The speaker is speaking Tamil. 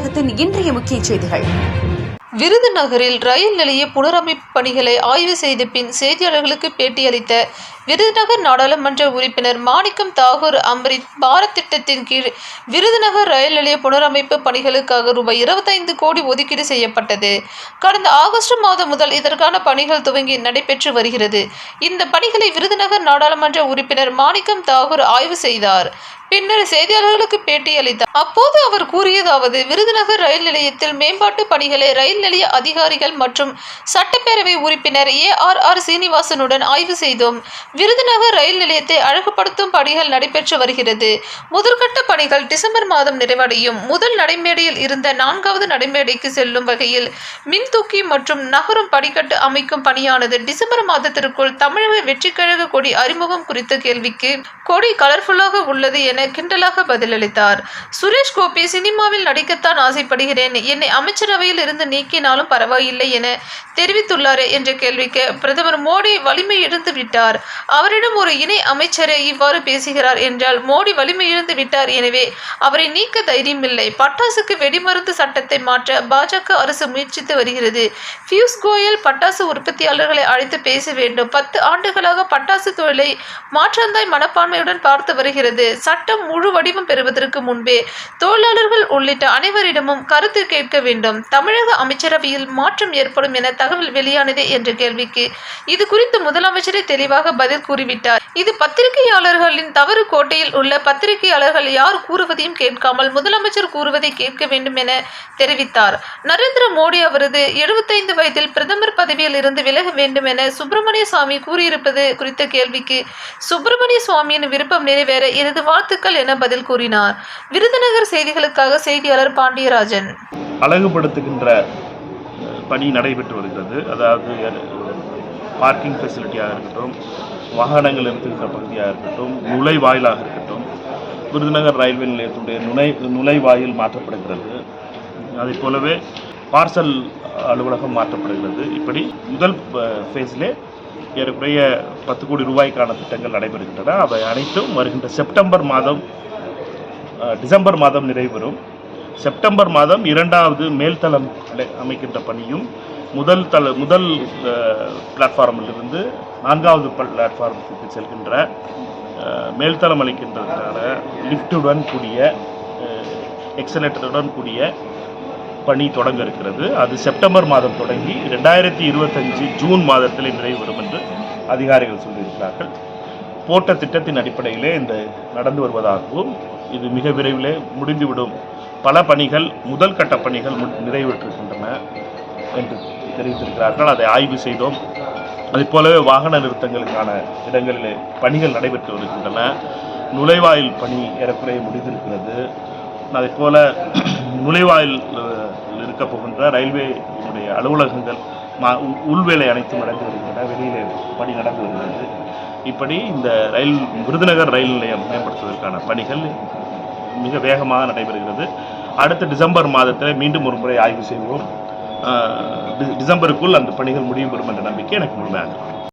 தமிழகத்தின் இன்றைய முக்கிய செய்திகள். விருதுநகரில் ரயில் நிலைய புனரமைப்பு பணிகளை ஆய்வு செய்த பின் செய்தியாளர்களுக்கு பேட்டியளித்த விருதுநகர் நாடாளுமன்ற உறுப்பினர் மாணிக்கம் தாகூர் அம்ரித் பாரத் திட்டத்தின் கீழ் விருதுநகர் ரயில் நிலைய புனரமைப்பு பணிகளுக்காக ரூபாய் இருபத்தைந்து கோடி ஒதுக்கீடு செய்யப்பட்டது. கடந்த ஆகஸ்ட் மாதம் முதல் இதற்கான பணிகள் துவங்கி நடைபெற்று வருகிறது. இந்த பணிகளை விருதுநகர் நாடாளுமன்ற உறுப்பினர் மாணிக்கம் தாகூர் ஆய்வு செய்தார். பின்னர் செய்தியாளர்களுக்கு பேட்டியளித்தார் அப்போது அவர் கூறியதாவது விருதுநகர் ரயில் நிலையத்தில் மேம்பாட்டு பணிகளை ரயில் நிலைய அதிகாரிகள் மற்றும் சட்டப்பேரவை உறுப்பினர் ஏ ஆர் ஆர் சீனிவாசனுடன் ஆய்வு செய்தோம். விருதுநகர் ரயில் நிலையத்தை அழகுபடுத்தும் பணிகள் நடைபெற்று வருகிறது. முதற்கட்ட பணிகள் டிசம்பர் மாதம் நிறைவடையும். முதல் நடைமேடையில் இருந்த நான்காவது நடைமேடைக்கு செல்லும் வகையில் மின்தூக்கி மற்றும் நகரும் படிக்கட்டு அமைக்கும் பணியானது டிசம்பர் மாதத்திற்குள் தமிழக வெற்றிக்கழக கொடி அறிமுகம் குறித்த கேள்விக்கு கொடி கலர்ஃபுல்லாக உள்ளது என கிண்டலாக பதிலளித்தார். சுரேஷ் கோபி சினிமாவில் நடிக்கத்தான் ஆசைப்படுகிறேன். என்னை அமைச்சரவையில் இருந்து நீக்கினாலும் பரவாயில்லை என தெரிவித்துள்ளாரே என்ற கேள்விக்கு பிரதமர் மோடி வலிமை இழந்து விட்டார். அவரிடம் ஒரு இணை அமைச்சரே இவ்வாறு பேசுகிறார் என்றால் மோடி வலிமை இழந்து விட்டார் எனவே அவரை நீக்க தைரியமில்லை. பட்டாசுக்கு வெடிமருந்து சட்டத்தை மாற்ற பாஜக அரசு முயற்சித்து வருகிறது. பியூஷ் கோயல் பட்டாசு உற்பத்தியாளர்களை அழைத்து பேச வேண்டும். பத்து ஆண்டுகளாக பட்டாசு தொழிலை மாற்றந்தாய் மனப்பான்மையுடன் பார்த்து வருகிறது. சட்ட சட்டம் முழு வடிவம் பெறுவதற்கு முன்பே தொழிலாளர்கள் உள்ளிட்ட அனைவரிடமும் கருத்து கேட்க வேண்டும். தமிழக அமைச்சரவையில் மாற்றம் ஏற்படும் என தகவல் வெளியானதே என்ற கேள்விக்கு இது குறித்து முதலமைச்சரே தெளிவாக பதில் கூறிவிட்டார். இது பத்திரிகையாளர்களின் தவறு கோட்டையில் உள்ள பத்திரிகையாளர்கள் யார் கூறுவதையும் கேட்காமல் முதலமைச்சர் கூறுவதை கேட்க வேண்டும் என தெரிவித்தார். நரேந்திர மோடி அவரது எழுபத்தைந்து வயதில் பிரதமர் பதவியில் இருந்து விலக வேண்டும் என சுப்பிரமணிய சுவாமி கூறியிருப்பது குறித்த கேள்விக்கு சுப்பிரமணிய சுவாமியின் விருப்பம் நிறைவேற எனது வாழ்த்து வாழ்த்துக்கள் என பதில் கூறினார்? விருதுநகர் செய்திகளுக்காக செய்தியாளர் பாண்டியராஜன். அழகுபடுத்துகின்ற பணி நடைபெற்று வருகிறது. அதாவது பார்க்கிங் ஃபெசிலிட்டியாக இருக்கட்டும் வாகனங்கள் நிறுத்துகின்ற பகுதியாக இருக்கட்டும் நுழைவாயிலாக இருக்கட்டும் விருதுநகர் ரயில்வே நிலையத்துடைய நுழை நுழைவாயில் மாற்றப்படுகிறது. அதைப் போலவே பார்சல் அலுவலகம் மாற்றப்படுகிறது. இப்படி முதல் ஃபேஸிலே ஏறக்குறைய பத்து கோடி ரூபாய்க்கான திட்டங்கள் நடைபெறுகின்றன. அவை அனைத்தும் வருகின்ற செப்டம்பர் மாதம் டிசம்பர் மாதம் நிறைவேறும். செப்டம்பர் மாதம் இரண்டாவது மேல்தளம் அமைக்கின்ற பணியும் முதல் தள முதல் பிளாட்ஃபார்மிலிருந்து நான்காவது பிளாட்ஃபார்முக்கு செல்கின்ற மேல்தளம் அளிக்கின்றதுக்கான லிஃப்ட்டுடன் கூடிய எக்ஸலேட்டருடன் கூடிய பணி தொடங்க இருக்கிறது. அது செப்டம்பர் மாதம் தொடங்கி ரெண்டாயிரத்தி இருபத்தஞ்சு ஜூன் மாதத்தில் நிறைவுறும் என்று அதிகாரிகள் சொல்லியிருக்கிறார்கள். போட்ட திட்டத்தின் அடிப்படையிலே இந்த நடந்து வருவதாகவும் இது மிக விரைவிலே முடிந்துவிடும். பல பணிகள் முதல் கட்ட பணிகள் மு- நிறைவேற்றிருக்கின்றன என்று தெரிவித்திருக்கிறார்கள். அதை ஆய்வு செய்தோம். அதைப் போலவே வாகன நிறுத்தங்களுக்கான இடங்களிலே பணிகள் நடைபெற்று வருகின்றன. நுழைவாயில் பணி ஏறக்குறைய முடிந்திருக்கிறது. அதைப் போல நுழைவாயில் இருக்க போகின்ற ரயில்வேயினுடைய அலுவலகங்கள் மா உள்வேலை அனைத்தும் நடந்து வருகின்றன வெளியிலே பணி நடந்து வருகிறது. இப்படி இந்த ரயில் விருதுநகர் ரயில் நிலையம் மேம்படுத்துவதற்கான பணிகள் மிக வேகமாக நடைபெறுகிறது. அடுத்த டிசம்பர் மாதத்தில் மீண்டும் ஒரு முறை ஆய்வு செய்வோம். டி- டிசம்பருக்குள் அந்த பணிகள் முடிவு பெறும் என்ற நம்பிக்கை எனக்கு முழுமையாக